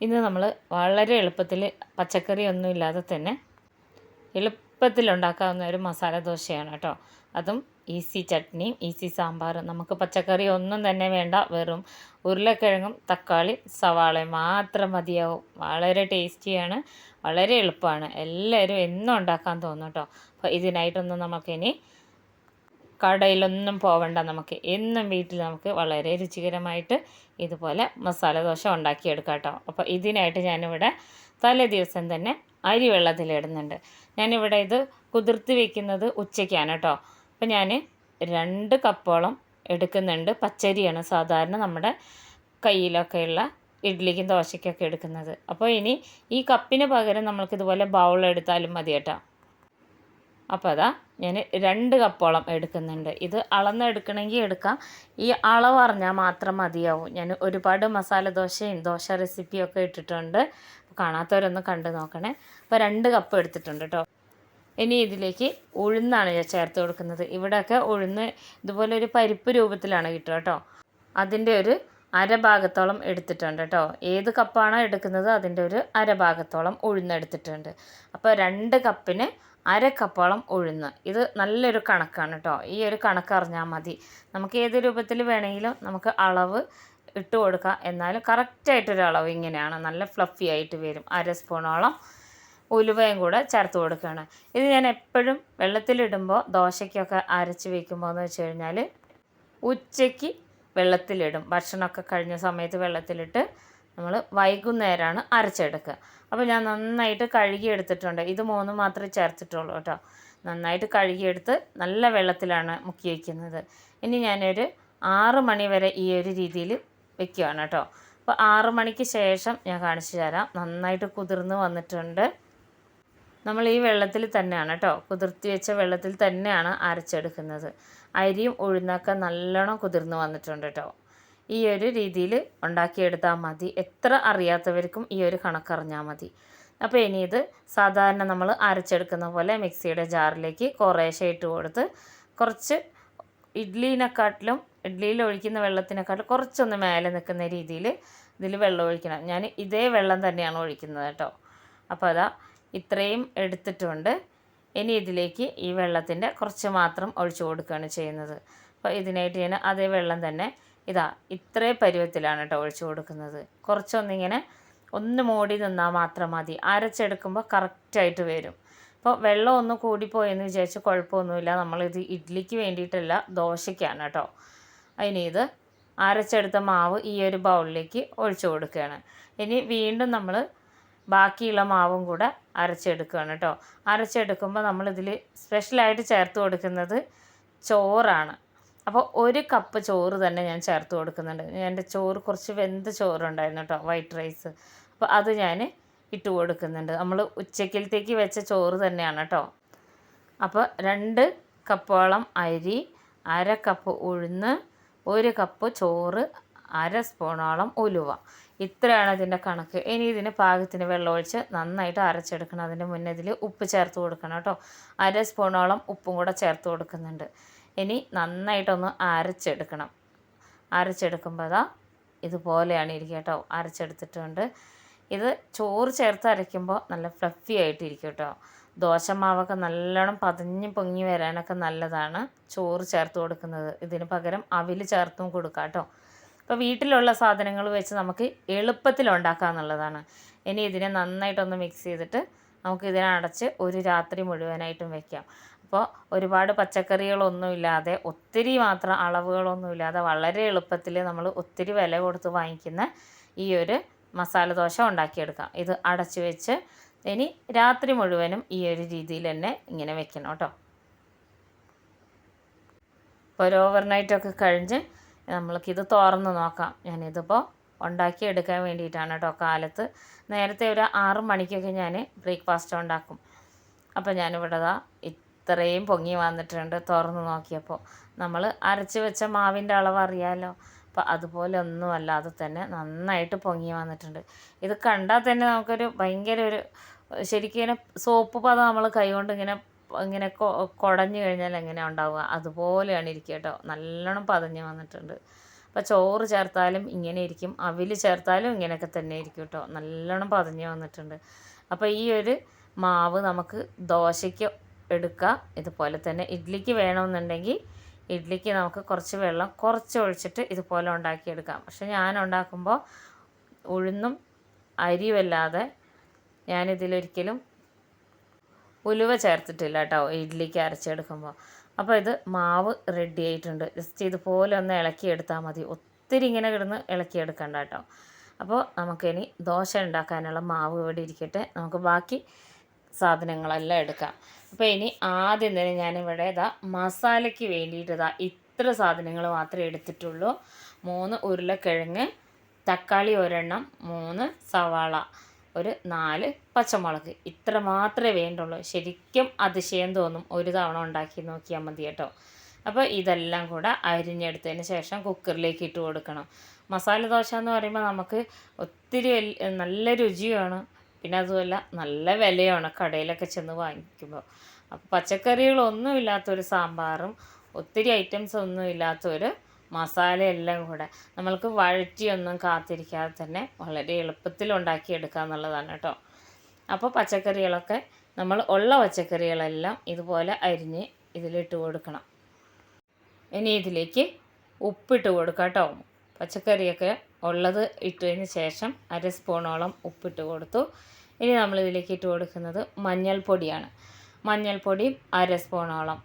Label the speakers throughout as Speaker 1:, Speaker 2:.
Speaker 1: ഇന്ന് നമ്മൾ വളരെ എളുപ്പത്തിൽ പച്ചക്കറി ഒന്നും ഇല്ലാതെ തന്നെ എളുപ്പത്തിൽ ഉണ്ടാക്കാവുന്ന ഒരു മസാല ദോശയാണ് കേട്ടോ. അതും ഈസി ചട്നിയും ഈസി സാമ്പാറും. നമുക്ക് പച്ചക്കറി ഒന്നും തന്നെ വേണ്ട. വെറും ഉരുളക്കിഴങ്ങും തക്കാളി സവാളയും മാത്രം മതിയാവും. വളരെ ടേസ്റ്റിയാണ് വളരെ എളുപ്പമാണ്. എല്ലാവരും എന്നും ഉണ്ടാക്കാൻ തോന്നും കേട്ടോ. അപ്പോൾ ഇതിനായിട്ടൊന്നും നമുക്കിനി കടയിലൊന്നും പോവണ്ട നമുക്ക്. എന്നും വീട്ടിൽ നമുക്ക് വളരെ രുചികരമായിട്ട് ഇതുപോലെ മസാല ദോശ ഉണ്ടാക്കിയെടുക്കാം കേട്ടോ. അപ്പോൾ ഇതിനായിട്ട് ഞാനിവിടെ തലേ ദിവസം തന്നെ അരി വെള്ളത്തിലിടുന്നുണ്ട് ഞാനിവിടെ ഇത് കുതിർത്ത് വെക്കുന്നത് ഉച്ചയ്ക്കാണ് കേട്ടോ. അപ്പോൾ ഞാൻ രണ്ട് കപ്പോളം എടുക്കുന്നുണ്ട്. പച്ചരിയാണ് സാധാരണ നമ്മുടെ കയ്യിലൊക്കെയുള്ള ഇഡ്ഡലിക്കും ദോശയ്ക്കൊക്കെ എടുക്കുന്നത്. അപ്പോൾ ഇനി ഈ കപ്പിന് പകരം നമ്മൾക്കിതുപോലെ ബൗൾ എടുത്താലും മതി കേട്ടോ. അപ്പോൾ അതാ ഞാൻ രണ്ട് കപ്പോളം എടുക്കുന്നുണ്ട്. ഇത് അളന്നെടുക്കണമെങ്കിൽ എടുക്കാം. ഈ അളവ് അറിഞ്ഞാൽ മാത്രം മതിയാവും. ഞാൻ ഒരുപാട് മസാല ദോശയും ദോശ റെസിപ്പിയും ഒക്കെ ഇട്ടിട്ടുണ്ട്. കാണാത്തവരൊന്ന് കണ്ടു നോക്കണേ. അപ്പോൾ രണ്ട് കപ്പ് എടുത്തിട്ടുണ്ട് കേട്ടോ ഇനി ഇതിലേക്ക് ഉഴുന്നാണ് ഞാൻ ചേർത്ത് കൊടുക്കുന്നത്. ഇവിടെയൊക്കെ ഉഴുന്ന് ഇതുപോലെ ഒരു പരിപ്പ് രൂപത്തിലാണ് കിട്ടുക കേട്ടോ അതിന്റെ ഒരു അരഭാഗത്തോളം എടുത്തിട്ടുണ്ട് കേട്ടോ. ഏത് കപ്പാണോ എടുക്കുന്നത് അതിന്റെ ഒരു അരഭാഗത്തോളം ഉഴുന്നെടുത്തിട്ടുണ്ട്. അപ്പോൾ രണ്ട് കപ്പിന് അര കപ്പോളം ഉഴുന്ന്. ഇത് നല്ലൊരു കണക്കാണ് കേട്ടോ. ഈ ഒരു കണക്ക് അറിഞ്ഞാൽ മതി. നമുക്ക് ഏത് രൂപത്തിൽ വേണമെങ്കിലും നമുക്ക് അളവ് ഇട്ട് കൊടുക്കാം. എന്നാലും കറക്റ്റായിട്ടൊരു അളവ് ഇങ്ങനെയാണ്. നല്ല ഫ്ലഫി ആയിട്ട് വരും. അര സ്പൂണോളം ഉലുവയും കൂടെ ചേർത്ത് കൊടുക്കുകയാണ്. ഇത് ഞാൻ എപ്പോഴും വെള്ളത്തിലിടുമ്പോൾ ദോശയ്ക്കൊക്കെ അരച്ച് വെക്കുമ്പോൾ എന്ന് വെച്ച് കഴിഞ്ഞാൽ ഉച്ചയ്ക്ക് വെള്ളത്തിലിടും. ഭക്ഷണമൊക്കെ കഴിഞ്ഞ സമയത്ത് വെള്ളത്തിലിട്ട് നമ്മൾ വൈകുന്നേരമാണ് അരച്ചെടുക്കുക. അപ്പോൾ ഞാൻ നന്നായിട്ട് കഴുകി എടുത്തിട്ടുണ്ട് ഇത് മൂന്ന് മാത്രമേ ചേർത്തിട്ടുള്ളൂ കേട്ടോ. നന്നായിട്ട് കഴുകിയെടുത്ത് നല്ല വെള്ളത്തിലാണ് മുക്കി വയ്ക്കുന്നത്. ഇനി ഞാനൊരു ആറ് മണി വരെ ഈ ഒരു രീതിയിൽ വെക്കുകയാണ് കേട്ടോ. അപ്പോൾ ആറ് മണിക്ക് ശേഷം ഞാൻ കാണിച്ചു തരാം. നന്നായിട്ട് കുതിർന്ന് വന്നിട്ടുണ്ട്. നമ്മൾ ഈ വെള്ളത്തിൽ തന്നെയാണ് കേട്ടോ. കുതിർത്തി വെച്ച വെള്ളത്തിൽ തന്നെയാണ് അരച്ചെടുക്കുന്നത്. അരിയും ഉഴുന്നൊക്കെ നല്ലോണം കുതിർന്ന് വന്നിട്ടുണ്ട് കേട്ടോ ഈ ഒരു രീതിയിൽ ഉണ്ടാക്കിയെടുത്താൽ മതി. എത്ര അറിയാത്തവർക്കും ഈ ഒരു കണക്കറിഞ്ഞാൽ മതി. അപ്പോൾ ഇനി ഇത് സാധാരണ നമ്മൾ അരച്ചെടുക്കുന്ന പോലെ മിക്സിയുടെ ജാറിലേക്ക് കുറേശ്ശെ ഇട്ട് കൊടുത്ത് കുറച്ച് ഇഡ്ലീനെക്കാട്ടിലും ഇഡ്ഡലിയിൽ ഒഴിക്കുന്ന വെള്ളത്തിനെക്കാട്ടിലും കുറച്ചൊന്ന് മേലെ നിൽക്കുന്ന രീതിയിൽ ഇതിൽ വെള്ളം ഒഴിക്കണം. ഞാൻ ഇതേ വെള്ളം തന്നെയാണ് ഒഴിക്കുന്നത് കേട്ടോ അപ്പോൾ അതാ ഇത്രയും എടുത്തിട്ടുണ്ട്. ഇനി ഇതിലേക്ക് ഈ വെള്ളത്തിന്റെ കുറച്ച് മാത്രം ഒഴിച്ചു കൊടുക്കുകയാണ് ചെയ്യുന്നത്. അപ്പോൾ ഇതിനായിട്ട് ഞാൻ അതേ വെള്ളം തന്നെ ഇതാ ഇത്രേ പരുവത്തിലാണ് കേട്ടോ ഒഴിച്ചു കൊടുക്കുന്നത്. കുറച്ചൊന്നിങ്ങനെ ഒന്ന് മൂടി നിന്നാൽ മാത്രം മതി. അരച്ചെടുക്കുമ്പോൾ കറക്റ്റായിട്ട് വരും. അപ്പോൾ വെള്ളം ഒന്ന് കൂടിപ്പോയെന്ന് വിചാരിച്ച് കുഴപ്പമൊന്നുമില്ല. നമ്മളിത് ഇഡ്ഡലിക്ക് വേണ്ടിയിട്ടല്ല ദോശയ്ക്കാണ് കേട്ടോ. അതിന് ഇത് അരച്ചെടുത്ത മാവ് ഈ ഒരു ബൗളിലേക്ക് ഒഴിച്ചു കൊടുക്കുകയാണ്. ഇനി വീണ്ടും നമ്മൾ ബാക്കിയുള്ള മാവും കൂടെ അരച്ചെടുക്കുകയാണ് കേട്ടോ. അരച്ചെടുക്കുമ്പോൾ നമ്മളിതിൽ സ്പെഷ്യലായിട്ട് ചേർത്ത് കൊടുക്കുന്നത് ചോറാണ്. അപ്പോൾ ഒരു കപ്പ് ചോറ് തന്നെ ഞാൻ ചേർത്ത് കൊടുക്കുന്നുണ്ട്. എന്റെ ചോറ് കുറച്ച് വെന്ത ചോറുണ്ടായിരുന്നു കേട്ടോ വൈറ്റ് റൈസ് അപ്പോൾ അത് ഞാൻ ഇട്ട് കൊടുക്കുന്നുണ്ട്. നമ്മൾ ഉച്ചക്കലത്തേക്ക് വെച്ച ചോറ് തന്നെയാണ് കേട്ടോ. അപ്പോൾ രണ്ട് കപ്പോളം അരി അര കപ്പ് ഉഴുന്ന് ഒരു കപ്പ് ചോറ് അര സ്പൂണോളം ഉലുവ. ഇത്രയാണ് ഇതിന്റെ കണക്ക്. ഇനി ഇതിന് പാകത്തിന് വെള്ളമൊഴിച്ച് നന്നായിട്ട് അരച്ചെടുക്കണം. അതിന്റെ മുന്നേ ഇതിൽ ഉപ്പ് ചേർത്ത് കൊടുക്കണം കേട്ടോ. അര സ്പൂണോളം ഉപ്പും കൂടെ ചേർത്ത് കൊടുക്കുന്നുണ്ട്. ഇനി നന്നായിട്ടൊന്ന് അരച്ചെടുക്കണം. അരച്ചെടുക്കുമ്പോൾ അതാ ഇതുപോലെയാണ് ഇരിക്കുക കേട്ടോ. അരച്ചെടുത്തിട്ടുണ്ട്. ഇത് ചോറ് ചേർത്ത് അരയ്ക്കുമ്പോൾ നല്ല ഫ്ലഫി ആയിട്ടിരിക്കും കേട്ടോ. ദോശമാവൊക്കെ നല്ലോണം പതിഞ്ഞ് പൊങ്ങി വരാനൊക്കെ നല്ലതാണ്. ചോറ് ചേർത്ത് കൊടുക്കുന്നത്. ഇതിന് പകരം അവിൽ ചേർത്തും കൊടുക്കാം കേട്ടോ. ഇപ്പോൾ വീട്ടിലുള്ള സാധനങ്ങൾ വെച്ച് നമുക്ക് എളുപ്പത്തിൽ ഉണ്ടാക്കുക എന്നുള്ളതാണ് ഇനി ഇതിനെ നന്നായിട്ടൊന്ന് മിക്സ് ചെയ്തിട്ട് നമുക്ക് ഇതിനെ അടച്ച് ഒരു രാത്രി മുഴുവനായിട്ടും വെക്കാം. അപ്പോൾ ഒരുപാട് പച്ചക്കറികളൊന്നുമില്ലാതെ ഒത്തിരി മാത്രം അളവുകളൊന്നുമില്ലാതെ വളരെ എളുപ്പത്തിൽ നമ്മൾ ഒത്തിരി വില കൊടുത്ത് വാങ്ങിക്കുന്ന ഈ ഒരു മസാല ദോശ ഉണ്ടാക്കിയെടുക്കാം. ഇത് അടച്ച് വെച്ച് ഇനി രാത്രി മുഴുവനും ഈ ഒരു രീതിയിൽ തന്നെ ഇങ്ങനെ വെക്കണം കേട്ടോ. ഇപ്പോൾ ഒരു ഓവർനൈറ്റൊക്കെ കഴിഞ്ഞ് നമ്മൾക്കിത് തുറന്ന് നോക്കാം. ഞാനിതിപ്പോൾ ഉണ്ടാക്കിയെടുക്കാൻ വേണ്ടിയിട്ടാണ് കേട്ടോ കാലത്ത്. നേരത്തെ ഒരു ആറ് മണിക്കൊക്കെ ഞാൻ ബ്രേക്ക്ഫാസ്റ്റ് ഉണ്ടാക്കും. അപ്പോൾ ഞാനിവിടെ ദാ ഇത്രയും പൊങ്ങി വന്നിട്ടുണ്ട് തുറന്ന് നോക്കിയപ്പോൾ നമ്മൾ അരച്ച് വെച്ച മാവിന്റെ അളവ് അറിയാമല്ലോ അപ്പോൾ അതുപോലെ ഒന്നും അല്ലാതെ തന്നെ നന്നായിട്ട് പൊങ്ങി വന്നിട്ടുണ്ട്. ഇത് കണ്ടാൽ തന്നെ നമുക്കൊരു ഭയങ്കര ഒരു ശരിക്കും ഇങ്ങനെ സോപ്പ് പദം നമ്മൾ കൈകൊണ്ട് ഇങ്ങനെ ഇങ്ങനെ കുടഞ്ഞു കഴിഞ്ഞാൽ എങ്ങനെയാണ് ഉണ്ടാവുക? അതുപോലെയാണ് ഇരിക്കുക കേട്ടോ. നല്ലോണം പതഞ്ഞ് വന്നിട്ടുണ്ട്. അപ്പോൾ ചോറ് ചേർത്താലും ഇങ്ങനെ ഇരിക്കും. അവിൽ ചേർത്താലും ഇങ്ങനെയൊക്കെ തന്നെ ഇരിക്കും കേട്ടോ. നല്ലോണം പതഞ്ഞു വന്നിട്ടുണ്ട്. അപ്പോൾ ഈ ഒരു മാവ് നമുക്ക് ദോശയ്ക്ക് എടുക്കാം. ഇതുപോലെ തന്നെ ഇഡ്ഡലിക്ക് വേണമെന്നുണ്ടെങ്കിൽ ഇഡ്ഡലിക്ക് നമുക്ക് കുറച്ച് വെള്ളം കുറച്ച് ഒഴിച്ചിട്ട് ഇതുപോലെ ഉണ്ടാക്കിയെടുക്കാം. പക്ഷെ ഞാൻ ഉണ്ടാക്കുമ്പോൾ ഉഴുന്നും അരിയുമല്ലാതെ ഞാനിതിലൊരിക്കലും ഉലുവ ചേർത്തിട്ടില്ല കേട്ടോ ഇഡ്ഡലിക്ക് അരച്ചെടുക്കുമ്പോൾ. അപ്പോൾ ഇത് മാവ് റെഡി ആയിട്ടുണ്ട്. ജസ്റ്റ് ഇതുപോലെ ഒന്ന് ഇളക്കിയെടുത്താൽ മതി. ഒത്തിരി ഇങ്ങനെ കിടന്ന് ഇളക്കിയെടുക്കണ്ട കേട്ടോ. അപ്പോൾ നമുക്കിനി ദോശ ഉണ്ടാക്കാനുള്ള മാവ് ഇവിടെ ഇരിക്കട്ടെ. നമുക്ക് ബാക്കി സാധനങ്ങളെല്ലാം എടുക്കാം. അപ്പോൾ ഇനി ആദ്യം തന്നെ ഞാനിവിടെ ഇതാ മസാലയ്ക്ക് വേണ്ടിയിട്ട് ഇതാ ഇത്ര സാധനങ്ങൾ മാത്രമേ എടുത്തിട്ടുള്ളൂ. മൂന്ന് ഉരുളക്കിഴങ്ങ് തക്കാളി ഒരെണ്ണം മൂന്ന് സവാള. ഒരു നാല് പച്ചമുളക്. ഇത്ര മാത്രമേ വേണ്ടുള്ളൂ. ശരിക്കും അതിശയം തോന്നും ഒരു തവണ ഉണ്ടാക്കി നോക്കിയാൽ മതി കേട്ടോ. അപ്പോൾ ഇതെല്ലാം കൂടെ അരിഞ്ഞെടുത്തതിന് ശേഷം കുക്കറിലേക്ക് ഇട്ട് കൊടുക്കണം. മസാല ദോശ എന്ന് പറയുമ്പോൾ നമുക്ക് ഒത്തിരി നല്ല രുചിയാണ്. പിന്നെ അതുമല്ല നല്ല വിലയാണ് കടയിലൊക്കെ ചെന്ന് വാങ്ങിക്കുമ്പോൾ അപ്പോൾ പച്ചക്കറികളൊന്നും ഇല്ലാത്തൊരു സാമ്പാറും ഒത്തിരി ഐറ്റംസ് ഒന്നും ഇല്ലാത്തൊരു മസാലയെല്ലാം കൂടെ. നമ്മൾക്ക് വഴറ്റിയൊന്നും കാത്തിരിക്കാതെ തന്നെ വളരെ എളുപ്പത്തിൽ ഉണ്ടാക്കിയെടുക്കുക എന്നുള്ളതാണ് കേട്ടോ. അപ്പോൾ പച്ചക്കറികളൊക്കെ നമ്മൾ ഉള്ള പച്ചക്കറികളെല്ലാം ഇതുപോലെ അരിഞ്ഞ് ഇതിലിട്ട് കൊടുക്കണം. ഇനി ഇതിലേക്ക് ഉപ്പിട്ട് കൊടുക്കുക കേട്ടോ. പച്ചക്കറിയൊക്കെ ഉള്ളത് ഇട്ടതിന് ശേഷം അര സ്പൂണോളം ഉപ്പിട്ട് കൊടുത്തു. ഇനി നമ്മളിതിലേക്ക് ഇട്ട് കൊടുക്കുന്നത് മഞ്ഞൾപ്പൊടിയാണ്. മഞ്ഞൾപ്പൊടി അര സ്പൂണോളം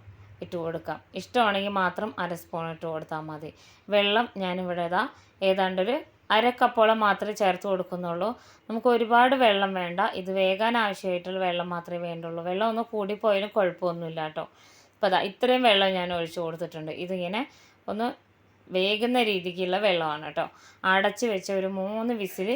Speaker 1: ഇട്ട് കൊടുക്കാം. ഇഷ്ടമാണെങ്കിൽ മാത്രം അര സ്പൂൺ ഇട്ട് കൊടുത്താൽ മതി. വെള്ളം ഞാനിവിടെ ഇതാ ഏതാണ്ടൊരു അര കപ്പോളം മാത്രമേ ചേർത്ത് കൊടുക്കുന്നുള്ളൂ. നമുക്ക് ഒരുപാട് വെള്ളം വേണ്ട. ഇത് വേകാൻ ആവശ്യമായിട്ടുള്ള വെള്ളം മാത്രമേ വേണ്ടുള്ളൂ. വെള്ളം ഒന്ന് കൂടിപ്പോയാലും കുഴപ്പമൊന്നുമില്ല കേട്ടോ. അപ്പോൾ അതാ ഇത്രയും വെള്ളം ഞാൻ ഒഴിച്ചു കൊടുത്തിട്ടുണ്ട്. ഇതിങ്ങനെ ഒന്ന് വേകുന്ന രീതിക്കുള്ള വെള്ളമാണ് കേട്ടോ. അടച്ച് വെച്ച ഒരു മൂന്ന് വിസിൽ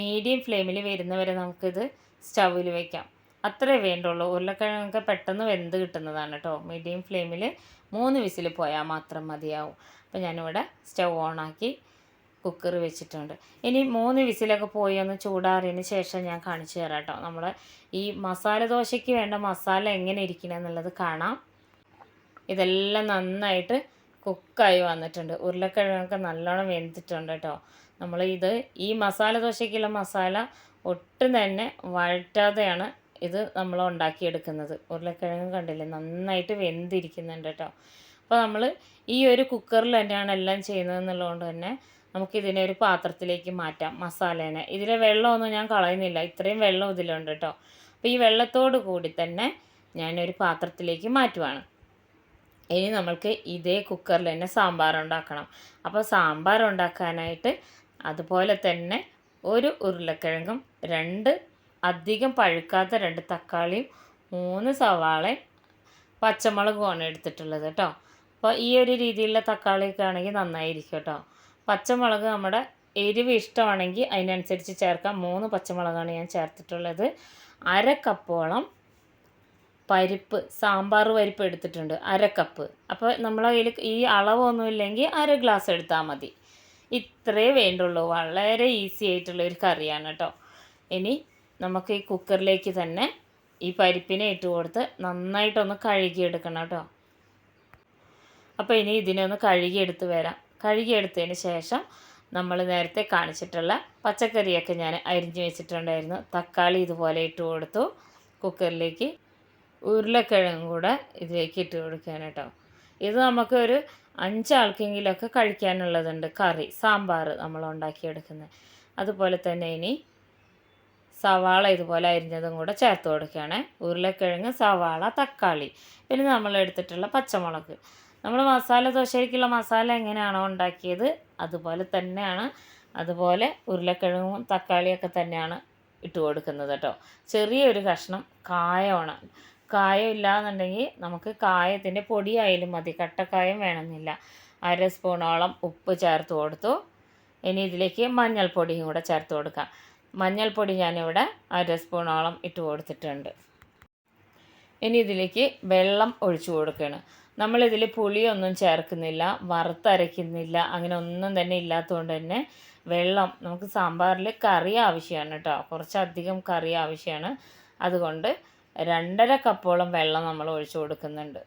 Speaker 1: മീഡിയം ഫ്ലെയിമിൽ വരുന്നവരെ നമുക്കിത് സ്റ്റൗവിൽ വെക്കാം. അത്രേ വേണ്ടുള്ളൂ. ഉരുളക്കിഴങ്ങൊക്കെ പെട്ടെന്ന് വെന്ത് കിട്ടുന്നതാണ് കേട്ടോ മീഡിയം ഫ്ലെയിമിൽ മൂന്ന് വിസിൽ പോയാൽ മാത്രം മതിയാവും. അപ്പോൾ ഞാനിവിടെ സ്റ്റൗ ഓണാക്കി കുക്കർ വെച്ചിട്ടുണ്ട്. ഇനി മൂന്ന് വിസിലൊക്കെ പോയി ഒന്ന് ചൂടാറിയതിന് ശേഷം ഞാൻ കാണിച്ചു തരാം കേട്ടോ നമ്മുടെ ഈ മസാല ദോശയ്ക്ക് വേണ്ട മസാല എങ്ങനെ ഇരിക്കണം എന്നുള്ളത് കാണാം. ഇതെല്ലാം നന്നായിട്ട് കുക്കായി വന്നിട്ടുണ്ട്. ഉരുളക്കിഴങ്ങൊക്കെ നല്ലോണം വെന്തിട്ടുണ്ട് കേട്ടോ നമ്മൾ ഇത് ഈ മസാല ദോശയ്ക്കുള്ള മസാല ഒട്ടും തന്നെ വഴറ്റാതെയാണ് ഇത് നമ്മൾ ഉണ്ടാക്കിയെടുക്കുന്നത്. ഉരുളക്കിഴങ്ങ് കണ്ടില്ലേ? നന്നായിട്ട് വെന്തിരിക്കുന്നുണ്ട് കേട്ടോ. അപ്പോൾ നമ്മൾ ഈ ഒരു കുക്കറിൽ തന്നെയാണ് എല്ലാം ചെയ്യുന്നത് എന്നുള്ളതുകൊണ്ട് തന്നെ നമുക്കിതിനെ ഒരു പാത്രത്തിലേക്ക് മാറ്റാം. മസാലേനെ. ഇതിലെ വെള്ളമൊന്നും ഞാൻ കളയുന്നില്ല. ഇത്രയും വെള്ളം ഇതിലുണ്ട് കേട്ടോ. അപ്പോൾ ഈ വെള്ളത്തോട് കൂടി തന്നെ ഞാനൊരു പാത്രത്തിലേക്ക് മാറ്റുവാണ്. ഇനി നമ്മൾക്ക് ഇതേ കുക്കറിൽ തന്നെ സാമ്പാർ ഉണ്ടാക്കണം. അപ്പോൾ സാമ്പാർ ഉണ്ടാക്കാനായിട്ട് അതുപോലെ തന്നെ ഒരു ഉരുളക്കിഴങ്ങും രണ്ട് അധികം പഴുക്കാത്ത രണ്ട് തക്കാളിയും മൂന്ന് സവാളയും പച്ചമുളകുമാണ് എടുത്തിട്ടുള്ളത് കേട്ടോ. അപ്പോൾ ഈ ഒരു രീതിയിലുള്ള തക്കാളിയൊക്കെ ആണെങ്കിൽ നന്നായിരിക്കും കേട്ടോ. പച്ചമുളക് നമ്മുടെ എരിവ് ഇഷ്ടമാണെങ്കിൽ അതിനനുസരിച്ച് ചേർക്കാം. മൂന്ന് പച്ചമുളകാണ് ഞാൻ ചേർത്തിട്ടുള്ളത്. അര കപ്പോളം പരിപ്പ് സാമ്പാർ പരിപ്പ് എടുത്തിട്ടുണ്ട്. അര കപ്പ്. അപ്പോൾ നമ്മൾ അതിൽ ഈ അളവൊന്നുമില്ലെങ്കിൽ അര ഗ്ലാസ് എടുത്താൽ മതി. ഇത്രേ വേണ്ടുള്ളൂ. വളരെ ഈസി ആയിട്ടുള്ള ഒരു കറിയാണ് കേട്ടോ. ഇനി നമുക്ക് ഈ കുക്കറിലേക്ക് തന്നെ ഈ പരിപ്പിനെ ഇട്ട് കൊടുത്ത് നന്നായിട്ടൊന്ന് കഴുകിയെടുക്കണം കേട്ടോ. അപ്പോൾ ഇനി ഇതിനെ ഒന്ന് കഴുകിയെടുത്ത് വരാം. കഴുകിയെടുത്തതിന് ശേഷം നമ്മൾ നേരത്തെ കാണിച്ചിട്ടുള്ള പച്ചക്കറിയൊക്കെ ഞാൻ അരിഞ്ഞ് വെച്ചിട്ടുണ്ടായിരുന്നു. തക്കാളി ഇതുപോലെ ഇട്ട് കൊടുത്തു. കുക്കറിലേക്ക് ഉരുളക്കിഴങ്ങും കൂടെ ഇതിലേക്ക് ഇട്ട് കൊടുക്കുകയാണ് കേട്ടോ. ഇത് നമുക്ക് ഒരു അഞ്ചാൾക്കെങ്കിലുമൊക്കെ കഴിക്കാനുള്ളതുണ്ട് കറി സാമ്പാർ നമ്മൾ ഉണ്ടാക്കിയെടുക്കുന്നത്. അതുപോലെ തന്നെ ഇനി സവാള ഇതുപോലെ അരിഞ്ഞതും കൂടെ ചേർത്ത് കൊടുക്കുകയാണ്. ഉരുളക്കിഴങ്ങ് സവാള തക്കാളി. പിന്നെ നമ്മൾ എടുത്തിട്ടുള്ള പച്ചമുളക്. നമ്മൾ മസാല ദോശയ്ക്കുള്ള മസാല എങ്ങനെയാണോ ഉണ്ടാക്കിയത് അതുപോലെ തന്നെയാണ്. അതുപോലെ ഉരുളക്കിഴങ്ങും തക്കാളിയൊക്കെ തന്നെയാണ് ഇട്ട് കൊടുക്കുന്നത് കേട്ടോ. ചെറിയൊരു കഷ്ണം കായമാണ്. കായം ഇല്ലാന്നുണ്ടെങ്കിൽ നമുക്ക് കായത്തിന്റെ പൊടിയായാലും മതി. കട്ടക്കായം വേണമെന്നില്ല. അര സ്പൂണോളം ഉപ്പ് ചേർത്ത് കൊടുത്തു. ഇനി ഇതിലേക്ക് മഞ്ഞൾപ്പൊടിയും കൂടെ ചേർത്ത് കൊടുക്കാം. മഞ്ഞൾപ്പൊടി ഞാനിവിടെ അര സ്പൂണോളം ഇട്ട് കൊടുത്തിട്ടുണ്ട്. ഇനി ഇതിലേക്ക് വെള്ളം ഒഴിച്ചു കൊടുക്കുകയാണ് നമ്മളിതിൽ പുളിയൊന്നും ചേർക്കുന്നില്ല വറുത്തരയ്ക്കുന്നില്ല അങ്ങനെ ഒന്നും തന്നെ ഇല്ലാത്തതുകൊണ്ട് തന്നെ വെള്ളം നമുക്ക് സാമ്പാറിൽ കറി ആവശ്യമാണ് കേട്ടോ. കുറച്ചധികം കറി ആവശ്യമാണ്. അതുകൊണ്ട് രണ്ടര കപ്പോളം വെള്ളം നമ്മൾ ഒഴിച്ചു കൊടുക്കുന്നുണ്ട്.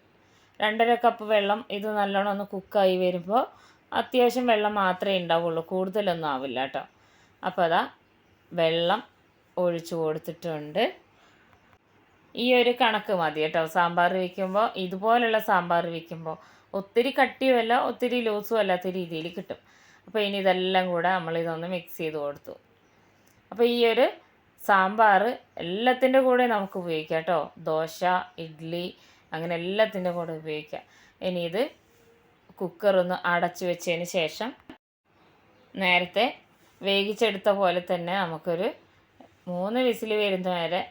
Speaker 1: രണ്ടര കപ്പ് വെള്ളം ഇത് നല്ലോണം ഒന്ന് കുക്കായി വരുമ്പോൾ അത്യാവശ്യം വെള്ളം മാത്രമേ ഉണ്ടാവുള്ളൂ കൂടുതലൊന്നും ആവില്ല കേട്ടോ. അപ്പോൾ അതാ വെള്ളം ഒഴിച്ചു കൊടുത്തിട്ടുണ്ട്. ഈ ഒരു കണക്ക് മതി കേട്ടോ. സാമ്പാർ വയ്ക്കുമ്പോൾ ഇതുപോലുള്ള സാമ്പാർ വയ്ക്കുമ്പോൾ ഒത്തിരി കട്ടിയുമല്ല ഒത്തിരി ലൂസും അല്ലാത്ത രീതിയിൽ കിട്ടും. അപ്പോൾ ഇനി ഇതെല്ലാം കൂടെ നമ്മളിതൊന്ന് മിക്സ് ചെയ്ത് കൊടുത്തു. അപ്പോൾ ഈ ഒരു സാമ്പാർ എല്ലാത്തിന്റെ കൂടെ നമുക്ക് ഉപയോഗിക്കാം കേട്ടോ. ദോശ ഇഡ്ഡലി അങ്ങനെ എല്ലാത്തിന്റെ കൂടെ ഉപയോഗിക്കാം. ഇനി ഇത് കുക്കറൊന്ന് അടച്ചു വെച്ചതിന് ശേഷം നേരത്തെ വേവിച്ചെടുത്ത പോലെ തന്നെ നമുക്കൊരു മൂന്ന് വിസിൽ വരുന്ന വരെ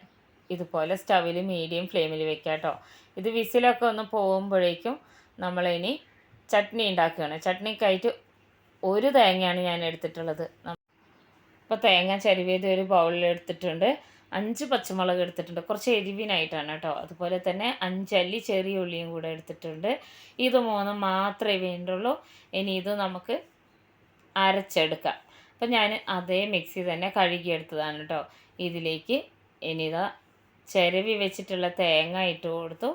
Speaker 1: ഇതുപോലെ സ്റ്റവിൽ മീഡിയം ഫ്ലെയിമിൽ വെക്കാം കേട്ടോ. ഇത് വിസിലൊക്കെ ഒന്ന് പോകുമ്പോഴേക്കും നമ്മളിനി ചട്നി ഉണ്ടാക്കുകയാണ്. ചട്നിക്കായിട്ട് ഒരു തേങ്ങയാണ് ഞാൻ എടുത്തിട്ടുള്ളത്. ഇപ്പോൾ തേങ്ങ ചരുവേത് ഒരു ബൗളിൽ എടുത്തിട്ടുണ്ട്. അഞ്ച് പച്ചമുളക് എടുത്തിട്ടുണ്ട്. കുറച്ച് എരിവിനായിട്ടാണ് കേട്ടോ. അതുപോലെ തന്നെ അഞ്ചല്ലി ചെറിയ ഉള്ളിയും കൂടെ എടുത്തിട്ടുണ്ട്. ഇത് മൂന്നും മാത്രമേ വേണ്ടുള്ളൂ. ഇനി ഇത് നമുക്ക് അരച്ചെടുക്കാം. അപ്പം ഞാൻ അതേ മിക്സി തന്നെ കഴുകിയെടുത്തതാണ് കേട്ടോ. ഇതിലേക്ക് ഇനി ഇതാ ചിരവി വെച്ചിട്ടുള്ള തേങ്ങ ഇട്ട് കൊടുത്തു.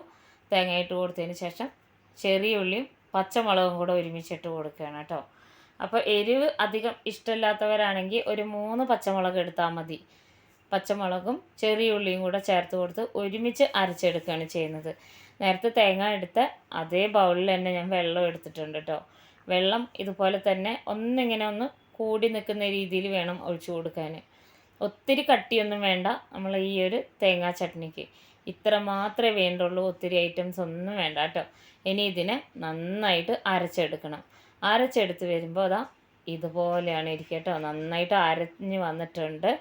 Speaker 1: തേങ്ങ ഇട്ട് കൊടുത്തതിന് ശേഷം ചെറിയ ഉള്ളിയും പച്ചമുളകും കൂടെ ഒരുമിച്ചിട്ട് കൊടുക്കുകയാണ് കേട്ടോ. അപ്പോൾ എരിവ് അധികം ഇഷ്ടമില്ലാത്തവരാണെങ്കിൽ ഒരു മൂന്ന് പച്ചമുളക് എടുത്താൽ മതി. പച്ചമുളകും ചെറിയ ഉള്ളിയും കൂടെ ചേർത്ത് കൊടുത്ത് ഒരുമിച്ച് അരച്ചെടുക്കുകയാണ് ചെയ്യുന്നത്. നേരത്തെ തേങ്ങ എടുത്ത അതേ ബൗളിൽ തന്നെ ഞാൻ വെള്ളം എടുത്തിട്ടുണ്ട് കേട്ടോ. വെള്ളം ഇതുപോലെ തന്നെ ഒന്നിങ്ങനെ ഒന്ന് കൂടി നിൽക്കുന്ന രീതിയിൽ വേണം ഒഴിച്ചു കൊടുക്കാൻ. ഒത്തിരി കട്ടിയൊന്നും വേണ്ട. നമ്മൾ ഈ ഒരു തേങ്ങാ ചട്നിക്ക് ഇത്ര മാത്രമേ വേണ്ടുള്ളൂ. ഒത്തിരി ഐറ്റംസ് ഒന്നും വേണ്ട കേട്ടോ. ഇനി ഇതിനെ നന്നായിട്ട് അരച്ചെടുക്കണം. അരച്ചെടുത്ത് വരുമ്പോൾ അതാ ഇതുപോലെയാണ് ഇരിക്കുക കേട്ടോ. നന്നായിട്ട് അരഞ്ഞ് വന്നിട്ടുണ്ട്.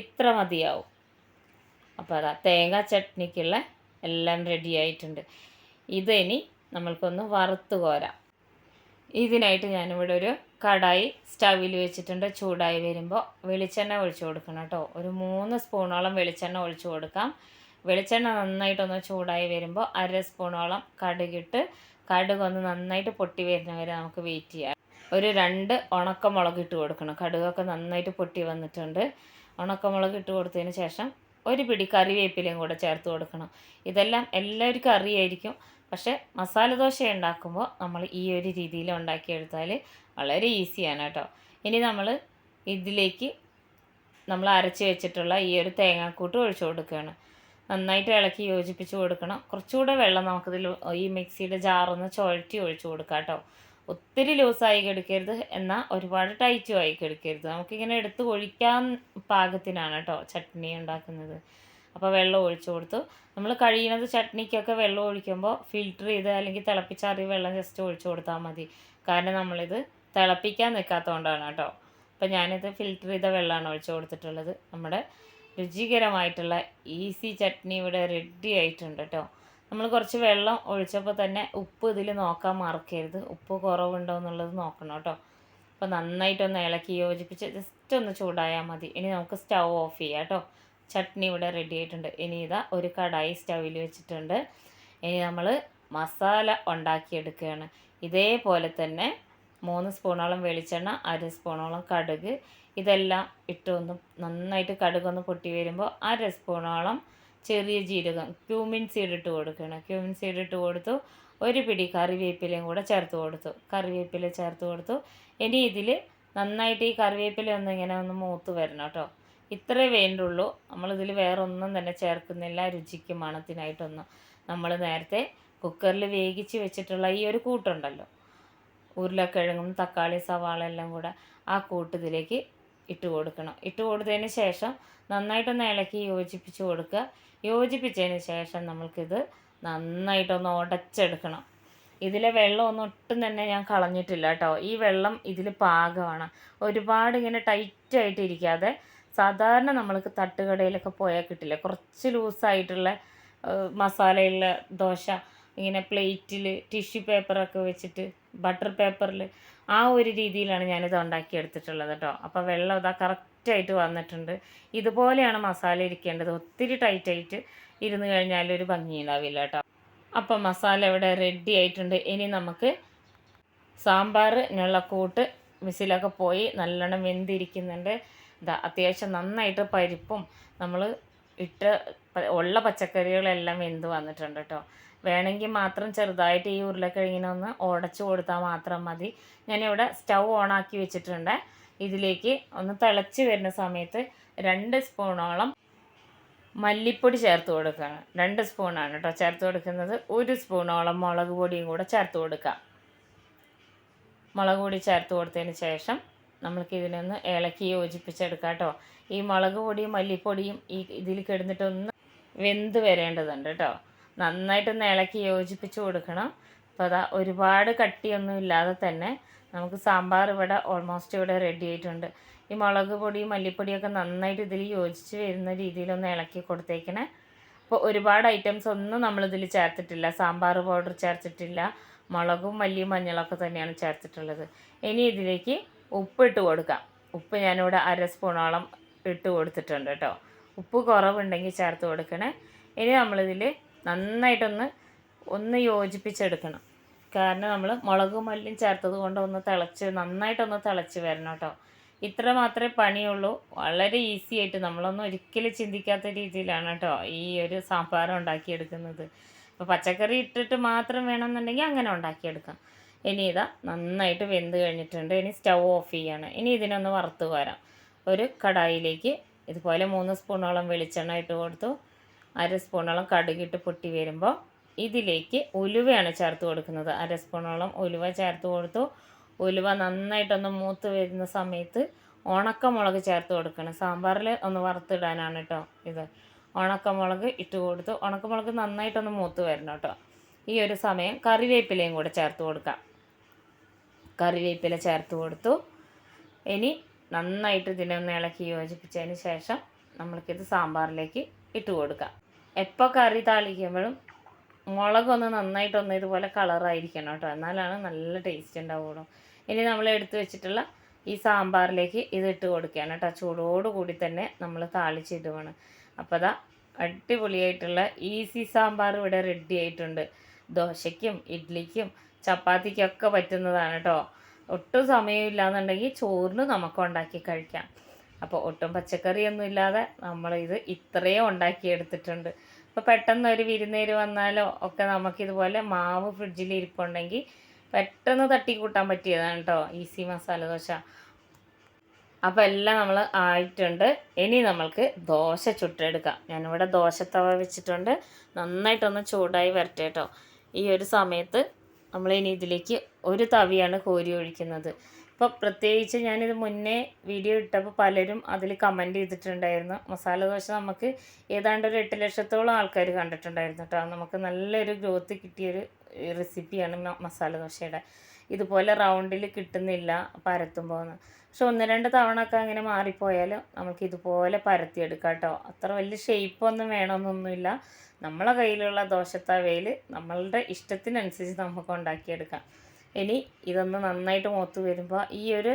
Speaker 1: ഇത്ര മതിയാവും. അപ്പോൾ അതാ തേങ്ങ ചട്നിക്കുള്ള എല്ലാം റെഡി ആയിട്ടുണ്ട്. ഇതിനി നമ്മൾക്കൊന്ന് വറുത്ത് കോരാം. ഇതിനായിട്ട് ഞാനിവിടെ ഒരു കടായി സ്റ്റവിൽ വെച്ചിട്ടുണ്ട്. ചൂടായി വരുമ്പോൾ വെളിച്ചെണ്ണ ഒഴിച്ചു കൊടുക്കണം കേട്ടോ. ഒരു മൂന്ന് സ്പൂണോളം വെളിച്ചെണ്ണ ഒഴിച്ചു കൊടുക്കാം. വെളിച്ചെണ്ണ നന്നായിട്ടൊന്ന് ചൂടായി വരുമ്പോൾ അര സ്പൂണോളം കടുകിട്ട് കടുക് ഒന്ന് നന്നായിട്ട് പൊട്ടി വരുന്ന വരെ നമുക്ക് വെയിറ്റ് ചെയ്യാം. ഒരു രണ്ട് ഉണക്കമുളക് ഇട്ട് കൊടുക്കണം. കടുകൊക്കെ നന്നായിട്ട് പൊട്ടി വന്നിട്ടുണ്ട്. ഉണക്കമുളക് ഇട്ട് കൊടുത്തതിന് ശേഷം ഒരു പിടി കറിവേപ്പിലയും കൂടെ ചേർത്ത് കൊടുക്കണം. ഇതെല്ലാം എല്ലാവർക്കും അറിയായിരിക്കും. പക്ഷേ മസാല ദോശ ഉണ്ടാക്കുമ്പോൾ നമ്മൾ ഈ ഒരു രീതിയിൽ ഉണ്ടാക്കിയെടുത്താൽ വളരെ ഈസിയാണ് കേട്ടോ. ഇനി നമ്മൾ ഇതിലേക്ക് നമ്മൾ അരച്ച് വെച്ചിട്ടുള്ള ഈ ഒരു തേങ്ങാക്കൂട്ട് ഒഴിച്ചു കൊടുക്കുകയാണ്. നന്നായിട്ട് ഇളക്കി യോജിപ്പിച്ച് കൊടുക്കണം. കുറച്ചുകൂടെ വെള്ളം നമുക്കിതിൽ ഈ മിക്സിയുടെ ജാറൊന്ന് ചുഴറ്റി ഒഴിച്ചു കൊടുക്കാം കേട്ടോ. ഒത്തിരി ലൂസായി കെടുക്കരുത്. എന്നാൽ ഒരുപാട് ടൈറ്റും ആയി കെടുക്കരുത്. നമുക്കിങ്ങനെ എടുത്ത് ഒഴിക്കാൻ പാകത്തിനാണ് കേട്ടോ ചട്നി ഉണ്ടാക്കുന്നത്. അപ്പോൾ വെള്ളം ഒഴിച്ചു കൊടുത്തു. നമ്മൾ കഴിയുന്നത് ചട്നിക്കൊക്കെ വെള്ളം ഒഴിക്കുമ്പോൾ ഫിൽറ്റർ ചെയ്ത് അല്ലെങ്കിൽ തിളപ്പിച്ചാറിയ വെള്ളം ജസ്റ്റ് ഒഴിച്ചു കൊടുത്താൽ മതി. കാരണം നമ്മളിത് തിളപ്പിക്കാൻ നിൽക്കാത്തതുകൊണ്ടാണ് കേട്ടോ. അപ്പം ഞാനിത് ഫിൽറ്റർ ചെയ്ത വെള്ളമാണ് ഒഴിച്ചു കൊടുത്തിട്ടുള്ളത്. നമ്മുടെ രുചികരമായിട്ടുള്ള ഈസി ചട്നി ഇവിടെ റെഡി ആയിട്ടുണ്ട് കേട്ടോ. നമ്മൾ കുറച്ച് വെള്ളം ഒഴിച്ചപ്പോൾ തന്നെ ഉപ്പ് ഇതിൽ നോക്കാൻ മറക്കരുത്. ഉപ്പ് കുറവുണ്ടോ എന്നുള്ളത് നോക്കണം കേട്ടോ. അപ്പോൾ നന്നായിട്ടൊന്ന് ഇളക്കി യോജിപ്പിച്ച് ജസ്റ്റ് ഒന്ന് ചൂടായാൽ മതി. ഇനി നമുക്ക് സ്റ്റൗ ഓഫ് ചെയ്യാം കേട്ടോ. ചട്നി ഇവിടെ റെഡി ആയിട്ടുണ്ട്. ഇനി ഇതാ ഒരു കടായി സ്റ്റൗവിൽ വെച്ചിട്ടുണ്ട്. ഇനി നമ്മൾ മസാല ഉണ്ടാക്കിയെടുക്കുകയാണ്. ഇതേപോലെ തന്നെ മൂന്ന് സ്പൂണോളം വെളിച്ചെണ്ണ അര സ്പൂണോളം കടുക്. ഇതെല്ലാം ഇട്ട് ഒന്ന് നന്നായിട്ട് കടുകൊന്ന് പൊട്ടി വരുമ്പോൾ അര സ്പൂണോളം ചെറിയ ജീരകം ക്യൂമിൻ സീഡ് ഇട്ട് കൊടുക്കണം ക്യൂമിൻ സീഡ് ഇട്ട് കൊടുത്തു ഒരു പിടി കറിവേപ്പിലയും കൂടെ ചേർത്ത് കൊടുത്തു. കറിവേപ്പില ചേർത്ത് കൊടുത്തു. ഇനി ഇതിൽ നന്നായിട്ട് ഈ കറിവേപ്പില ഒന്ന് ഇങ്ങനെ ഒന്ന് മൂത്ത് വരണം കേട്ടോ. ഇത്രേ വേണ്ടുള്ളൂ. നമ്മളിതിൽ വേറെ ഒന്നും തന്നെ ചേർക്കുന്നില്ല. രുചിക്ക് മണത്തിനായിട്ടൊന്നും. നമ്മൾ നേരത്തെ കുക്കറിൽ വേവിച്ച് വെച്ചിട്ടുള്ള ഈ ഒരു കൂട്ടുണ്ടല്ലോ. ഉരുളക്കിഴങ്ങും തക്കാളി സവാള എല്ലാം കൂടെ ആ കൂട്ട് ഇതിലേക്ക് ഇട്ട് കൊടുക്കണം. ഇട്ട് കൊടുത്തതിന് ശേഷം നന്നായിട്ടൊന്ന് ഇളക്കി യോജിപ്പിച്ച് കൊടുക്കുക. യോജിപ്പിച്ചതിന് ശേഷം നമ്മൾക്കിത് നന്നായിട്ടൊന്ന് ഉടച്ചെടുക്കണം ഇതിലെ വെള്ളം ഒന്നും ഒട്ടും തന്നെ ഞാൻ കളഞ്ഞിട്ടില്ല കേട്ടോ. ഈ വെള്ളം ഇതിൽ പാകമാണ്. ഒരുപാട് ഇങ്ങനെ ടൈറ്റായിട്ട് ഇരിക്കാതെ സാധാരണ നമ്മൾക്ക് തട്ടുകടയിലൊക്കെ പോയാൽ കിട്ടില്ല. കുറച്ച് ലൂസായിട്ടുള്ള മസാലയുള്ള ദോശ ഇങ്ങനെ പ്ലേറ്റിൽ ടിഷ്യൂ പേപ്പറൊക്കെ വെച്ചിട്ട് ബട്ടർ പേപ്പറിൽ ആ ഒരു രീതിയിലാണ് ഞാനിത് ഉണ്ടാക്കിയെടുത്തിട്ടുള്ളത് കേട്ടോ അപ്പോൾ വെള്ളം ഇതാ കറക്റ്റായിട്ട് വന്നിട്ടുണ്ട്. ഇതുപോലെയാണ് മസാല ഇരിക്കേണ്ടത്. ഒത്തിരി ടൈറ്റായിട്ട് ഇരുന്ന് കഴിഞ്ഞാൽ ഒരു ഭംഗി ഉണ്ടാവില്ല കേട്ടോ അപ്പം മസാല ഇവിടെ റെഡി ആയിട്ടുണ്ട്. ഇനി നമുക്ക് സാമ്പാറിനുള്ള കൂട്ട് മിസിലൊക്കെ പോയി നല്ലോണം വെന്തിരിക്കുന്നുണ്ട്. അത്യാവശ്യം നന്നായിട്ട് പരിപ്പും നമ്മൾ ഇട്ട് ഉള്ള പച്ചക്കറികളെല്ലാം വെന്ത് വന്നിട്ടുണ്ട് കേട്ടോ വേണമെങ്കിൽ മാത്രം ചെറുതായിട്ട് ഈ ഉരുളക്കിഴങ്ങിനെ ഒന്ന് ഉടച്ചു കൊടുത്താൽ മാത്രം മതി. ഞാനിവിടെ സ്റ്റൗ ഓണാക്കി വെച്ചിട്ടുണ്ട്. ഇതിലേക്ക് ഒന്ന് തിളച്ച് വരുന്ന സമയത്ത് രണ്ട് സ്പൂണോളം മല്ലിപ്പൊടി ചേർത്ത് കൊടുക്കുകയാണ് രണ്ട് സ്പൂണാണ് കേട്ടോ ചേർത്ത് കൊടുക്കുന്നത്. ഒരു സ്പൂണോളം മുളക് പൊടിയും കൂടെ ചേർത്ത് കൊടുക്കാം. മുളക് പൊടി ചേർത്ത് കൊടുത്തതിന് ശേഷം നമ്മൾക്ക് ഇതിനൊന്ന് ഇളക്കി യോജിപ്പിച്ചെടുക്കാം കേട്ടോ ഈ മുളക് പൊടിയും മല്ലിപ്പൊടിയും ഈ ഇതിൽ കിടന്നിട്ടൊന്ന് വെന്ത് വരേണ്ടതുണ്ട് കേട്ടോ. നന്നായിട്ടൊന്ന് ഇളക്കി യോജിപ്പിച്ച് കൊടുക്കണം. അപ്പോൾ അതാ ഒരുപാട് കട്ടിയൊന്നും ഇല്ലാതെ തന്നെ നമുക്ക് സാമ്പാർ ഇവിടെ ഓൾമോസ്റ്റ് ഇവിടെ റെഡി ആയിട്ടുണ്ട്. ഈ മുളക് പൊടിയും മല്ലിപ്പൊടിയൊക്കെ നന്നായിട്ട് ഇതിൽ യോജിച്ച് വരുന്ന രീതിയിലൊന്ന് ഇളക്കി കൊടുത്തേക്കണേ. അപ്പോൾ ഒരുപാട് ഐറ്റംസ് ഒന്നും നമ്മളിതിൽ ചേർത്തിട്ടില്ല. സാമ്പാർ പൗഡർ ചേർത്തിട്ടില്ല. മുളകും മല്ലിയും മഞ്ഞളൊക്കെ തന്നെയാണ് ചേർത്തിട്ടുള്ളത്. ഇനി ഇതിലേക്ക് ഉപ്പ് ഇട്ട് കൊടുക്കാം. ഉപ്പ് ഞാനിവിടെ അര സ്പൂണോളം ഇട്ട് കൊടുത്തിട്ടുണ്ട് കേട്ടോ. ഉപ്പ് കുറവുണ്ടെങ്കിൽ ചേർത്ത് കൊടുക്കണേ. ഇനി നമ്മളിതിൽ നന്നായിട്ടൊന്ന് ഒന്ന് യോജിപ്പിച്ചെടുക്കണം. കാരണം നമ്മൾ മുളക് മല്ലിയും ചേർത്തത് കൊണ്ട് ഒന്ന് തിളച്ച് നന്നായിട്ടൊന്ന് തിളച്ച് വരണം കേട്ടോ. ഇത്ര മാത്രമേ പണിയുള്ളൂ. വളരെ ഈസി ആയിട്ട് നമ്മളൊന്നും ഒരിക്കലും ചിന്തിക്കാത്ത രീതിയിലാണ് കേട്ടോ ഈ ഒരു സാമ്പാർ ഉണ്ടാക്കിയെടുക്കുന്നത്. അപ്പോൾ പച്ചക്കറി ഇട്ടിട്ട് മാത്രം വേണമെന്നുണ്ടെങ്കിൽ അങ്ങനെ ഉണ്ടാക്കിയെടുക്കാം. ഇനി ഇതാ നന്നായിട്ട് വെന്ത് കഴിഞ്ഞിട്ടുണ്ട്. ഇനി സ്റ്റൗ ഓഫ് ചെയ്യാണ്. ഇനി ഇതിനൊന്ന് വറുത്ത് വരാം ഒരു കടായിലേക്ക് ഇതുപോലെ മൂന്ന് സ്പൂണോളം വെളിച്ചെണ്ണ ഇട്ട് കൊടുത്തു. അര സ്പൂണോളം കടുകിട്ട് പൊട്ടി വരുമ്പോൾ ഇതിലേക്ക് ഉലുവയാണ് ചേർത്ത് കൊടുക്കുന്നത്. അര സ്പൂണോളം ഉലുവ ചേർത്ത് കൊടുത്തു. ഉലുവ നന്നായിട്ടൊന്ന് മൂത്ത് വരുന്ന സമയത്ത് ഉണക്കമുളക് ചേർത്ത് കൊടുക്കണം. സാമ്പാറിൽ ഒന്ന് വറുത്തിടാനാണ് കേട്ടോ ഇത്. ഉണക്കമുളക് ഇട്ട് കൊടുത്തു. ഉണക്കമുളക് നന്നായിട്ടൊന്ന് മൂത്ത് വരണം കേട്ടോ ഈ ഒരു സമയം കറിവേപ്പിലയും കൂടെ ചേർത്ത് കൊടുക്കാം. കറിവേപ്പില ചേർത്ത് കൊടുത്തു. ഇനി നന്നായിട്ട് ഇതിനൊന്ന് ഇളക്കി യോജിപ്പിച്ചതിന് ശേഷം നമ്മൾക്കിത് സാമ്പാറിലേക്ക് ഇട്ട് കൊടുക്കാം. എപ്പോൾ കറി താളിക്കുമ്പോഴും മുളകൊന്ന് നന്നായിട്ടൊന്ന് ഇതുപോലെ കളറായിരിക്കണം കേട്ടോ. എന്നാലാണ് നല്ല ടേസ്റ്റ് ഉണ്ടാവുള്ളൂ. ഇനി നമ്മൾ എടുത്തു വെച്ചിട്ടുള്ള ഈ സാമ്പാറിലേക്ക് ഇത് ഇട്ട് കൊടുക്കുകയാണ് കേട്ടോ. ചൂടോടുകൂടി തന്നെ നമ്മൾ താളിച്ചിടുവാണ്. അപ്പോൾ അതാ അടിപൊളിയായിട്ടുള്ള ഈസി സാമ്പാർ ഇവിടെ റെഡി ആയിട്ടുണ്ട്. ദോശയ്ക്കും ഇഡ്ഡലിക്കും ചപ്പാത്തിക്കൊക്കെ പറ്റുന്നതാണ് കേട്ടോ ഒട്ടും സമയമില്ലാന്നുണ്ടെങ്കിൽ ചോറിന് നമുക്ക് ഉണ്ടാക്കി കഴിക്കാം. അപ്പോൾ ഒട്ടും പച്ചക്കറിയൊന്നും ഇല്ലാതെ നമ്മൾ നമ്മളിത് ഇത്രയും ഉണ്ടാക്കിയെടുത്തിട്ടുണ്ട്. ഇപ്പോൾ പെട്ടെന്ന് ഒരു വിരുന്നേര് വന്നാലോ ഒക്കെ നമുക്കിതുപോലെ മാവ് ഫ്രിഡ്ജിൽ ഇരിപ്പുണ്ടെങ്കിൽ പെട്ടെന്ന് തട്ടിക്കൂട്ടാൻ പറ്റിയതാണ് കേട്ടോ ഈസി മസാല ദോശ. അപ്പോൾ എല്ലാം നമ്മൾ ആയിട്ടുണ്ട്. ഇനി നമ്മൾക്ക് ദോശ ചുട്ടെടുക്കാം. ഞാനിവിടെ ദോശത്തവ വെച്ചിട്ടുണ്ട്. നന്നായിട്ടൊന്ന് ചൂടായി വരട്ടെ കേട്ടോ ഈ ഒരു സമയത്ത് നമ്മൾ ഇനി ഇതിലേക്ക് ഒരു തവിയാണ് കോരി ഒഴിക്കുന്നത്. ഇപ്പോൾ പ്രത്യേകിച്ച് ഞാനിത് മുന്നേ വീഡിയോ ഇട്ടപ്പോൾ പലരും അതിൽ കമന്റ് ചെയ്തിട്ടുണ്ടായിരുന്നു. മസാല ദോശ നമുക്ക് ഏതാണ്ട് ഒരു എട്ട് ലക്ഷത്തോളം ആൾക്കാർ കണ്ടിട്ടുണ്ടായിരുന്നു കേട്ടോ നമുക്ക് നല്ലൊരു ഗ്രോത്ത് കിട്ടിയൊരു റെസിപ്പിയാണ് മസാല ദോശയുടെ. ഇതുപോലെ റൗണ്ടിൽ കിട്ടുന്നില്ല പരത്തുമ്പോൾ പക്ഷെ ഒന്ന് രണ്ട് തവണ ഒക്കെ അങ്ങനെ മാറിപ്പോയാൽ നമുക്ക് ഇതുപോലെ പരത്തിയെടുക്കാം കേട്ടോ അത്ര വലിയ ഷേപ്പൊന്നും വേണമെന്നൊന്നുമില്ല നമ്മളെ കയ്യിലുള്ള ദോശത്തവയിൽ നമ്മളുടെ ഇഷ്ടത്തിനനുസരിച്ച് നമുക്ക് ഉണ്ടാക്കിയെടുക്കാം. ഇനി ഇതൊന്ന് നന്നായിട്ട് മൂത്ത് വരുമ്പോൾ ഈ ഒരു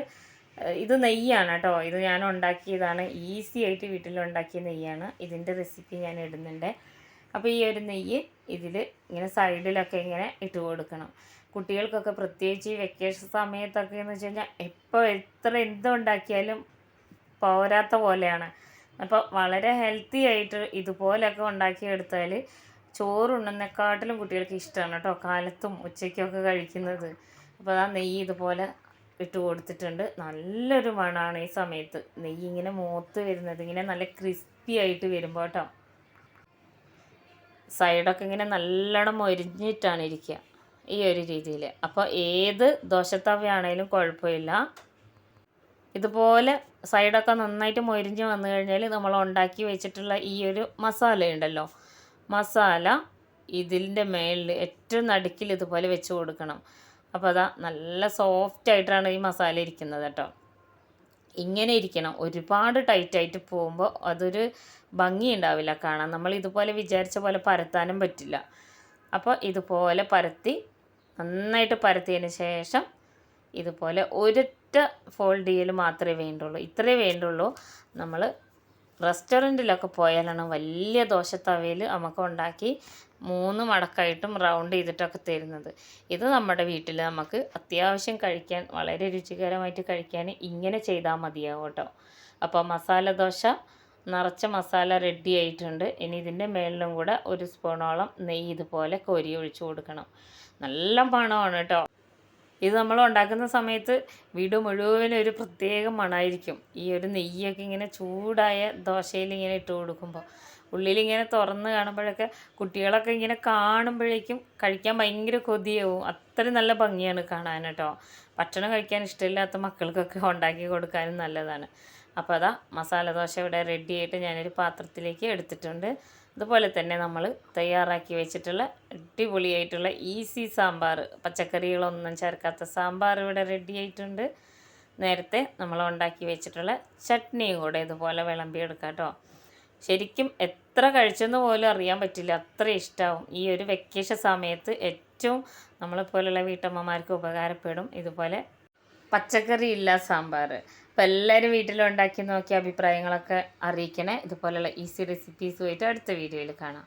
Speaker 1: ഇത് നെയ്യാണ് കേട്ടോ. ഇത് ഞാൻ ഉണ്ടാക്കിയതാണ്. ഈസി ആയിട്ട് വീട്ടിലുണ്ടാക്കിയ നെയ്യാണ്. ഇതിന്റെ റെസിപ്പി ഞാൻ ഇടുന്നുണ്ട്. അപ്പോൾ ഈ ഒരു നെയ്യ് ഇതിൽ ഇങ്ങനെ സൈഡിലൊക്കെ ഇങ്ങനെ ഇട്ട് കൊടുക്കണം. കുട്ടികൾക്കൊക്കെ പ്രത്യേകിച്ച് ഈ വെക്കേഷൻ സമയത്തൊക്കെ എന്ന് വെച്ച് കഴിഞ്ഞാൽ എപ്പോൾ എത്ര എന്തുണ്ടാക്കിയാലും പോരാത്ത പോലെയാണ്. അപ്പോൾ വളരെ ഹെൽത്തി ആയിട്ട് ഇതുപോലെയൊക്കെ ഉണ്ടാക്കിയെടുത്താൽ ചോറുണ്ണുന്നേക്കാട്ടിലും കുട്ടികൾക്ക് ഇഷ്ടമാണ് കേട്ടോ കാലത്തും ഉച്ചയ്ക്കൊക്കെ കഴിക്കുന്നത്. അപ്പോൾ ആ നെയ്യ് ഇതുപോലെ ഇട്ട് കൊടുത്തിട്ടുണ്ട്. നല്ലൊരു മണമാണ് ഈ സമയത്ത്. നെയ്യ് ഇങ്ങനെ മൂത്ത് വരുന്നത് ഇങ്ങനെ നല്ല ക്രിസ്പി ആയിട്ട് വരുമ്പോൾ കേട്ടോ. സൈഡൊക്കെ ഇങ്ങനെ നല്ലോണം മൊരിഞ്ഞിട്ടാണ് ഇരിക്കുക ഈ ഒരു രീതിയിൽ. അപ്പോൾ ഏത് ദോശത്തവയാണേലും കുഴപ്പമില്ല. ഇതുപോലെ സൈഡൊക്കെ നന്നായിട്ട് മൊരിഞ്ഞ് വന്നു കഴിഞ്ഞാൽ നമ്മൾ ഉണ്ടാക്കി വെച്ചിട്ടുള്ള ഈ ഒരു മസാല ഉണ്ടല്ലോ. മസാല ഇതിന്റെ മേളിൽ ഏറ്റവും നടുക്കിൽ ഇതുപോലെ വെച്ച് കൊടുക്കണം. അപ്പോൾ അതാ നല്ല സോഫ്റ്റ് ആയിട്ടാണ് ഈ മസാല ഇരിക്കുന്നത് കേട്ടോ. ഇങ്ങനെ ഇരിക്കണം. ഒരുപാട് ടൈറ്റായിട്ട് പോകുമ്പോൾ അതൊരു ഭംഗി ഉണ്ടാവില്ല കാണാൻ. നമ്മൾ ഇതുപോലെ വിചാരിച്ച പോലെ പരത്താനും പറ്റില്ല. അപ്പോൾ ഇതുപോലെ പരത്തി നന്നായിട്ട് പരത്തിയതിന് ശേഷം ഇതുപോലെ ഒരൊറ്റ ഫോൾഡ് ചെയ്യൽ മാത്രമേ വേണ്ടുള്ളൂ. ഇത്രയേ വേണ്ടുള്ളൂ. നമ്മൾ റെസ്റ്റോറന്റിലൊക്കെ പോയാലാണ് വലിയ ദോശത്തവയിൽ നമുക്ക് ഉണ്ടാക്കി മൂന്ന് മടക്കായിട്ടും റൗണ്ട് ചെയ്തിട്ടൊക്കെ തരുന്നത്. ഇത് നമ്മുടെ വീട്ടിൽ നമുക്ക് അത്യാവശ്യം കഴിക്കാൻ വളരെ രുചികരമായിട്ട് കഴിക്കാൻ ഇങ്ങനെ ചെയ്താൽ മതിയാവും കേട്ടോ. അപ്പോൾ മസാല ദോശ നിറച്ച മസാല റെഡി ആയിട്ടുണ്ട്. ഇനി ഇതിന്റെ മേളിലും കൂടെ ഒരു സ്പൂണോളം നെയ്യ് ഇതുപോലെ കൊരി ഒഴിച്ചു കൊടുക്കണം. നല്ല മണമാണ് കേട്ടോ. ഇത് നമ്മൾ ഉണ്ടാക്കുന്ന സമയത്ത് വീട് മുഴുവനും ഒരു പ്രത്യേക മണമായിരിക്കും ഈ ഒരു നെയ്യൊക്കെ ഇങ്ങനെ ചൂടായ ദോശയിൽ ഇങ്ങനെ ഇട്ട് കൊടുക്കുമ്പോൾ ഉള്ളിലിങ്ങനെ തുറന്ന് കാണുമ്പോഴൊക്കെ കുട്ടികളൊക്കെ ഇങ്ങനെ കാണുമ്പോഴേക്കും കഴിക്കാൻ ഭയങ്കര കൊതിയാവും. അത്രയും നല്ല ഭംഗിയാണ് കാണാൻ കേട്ടോ. ഭക്ഷണം കഴിക്കാൻ ഇഷ്ടമില്ലാത്ത മക്കൾക്കൊക്കെ ഉണ്ടാക്കി കൊടുക്കാനും നല്ലതാണ്. അപ്പോൾ അതാ മസാല ദോശ ഇവിടെ റെഡിയായിട്ട് ഞാനൊരു പാത്രത്തിലേക്ക് എടുത്തിട്ടുണ്ട്. അതുപോലെ തന്നെ നമ്മൾ തയ്യാറാക്കി വെച്ചിട്ടുള്ള അടിപൊളിയായിട്ടുള്ള ഈസി സാമ്പാർ പച്ചക്കറികളൊന്നും ചേർക്കാത്ത സാമ്പാർ ഇവിടെ റെഡി ആയിട്ടുണ്ട്. നേരത്തെ നമ്മൾ ഉണ്ടാക്കി വെച്ചിട്ടുള്ള ചട്നിയും കൂടെ ഇതുപോലെ വിളമ്പിയെടുക്കാം കേട്ടോ. ശരിക്കും എത്ര കഴിച്ചെന്ന് പോലും അറിയാൻ പറ്റില്ല അത്ര ഇഷ്ടമാവും ഈ ഒരു വെക്കേഷൻ സമയത്ത് ഏറ്റവും നമ്മളെപ്പോലുള്ള വീട്ടമ്മമാർക്ക് ഉപകാരപ്പെടും ഇതുപോലെ പച്ചക്കറിയില്ല സാമ്പാർ. അപ്പോൾ എല്ലാവരും വീട്ടിലുണ്ടാക്കി നോക്കി അഭിപ്രായങ്ങളൊക്കെ അറിയിക്കണേ. ഇതുപോലെയുള്ള ഈസി റെസിപ്പീസുമായിട്ട് അടുത്ത വീഡിയോയിൽ കാണാം.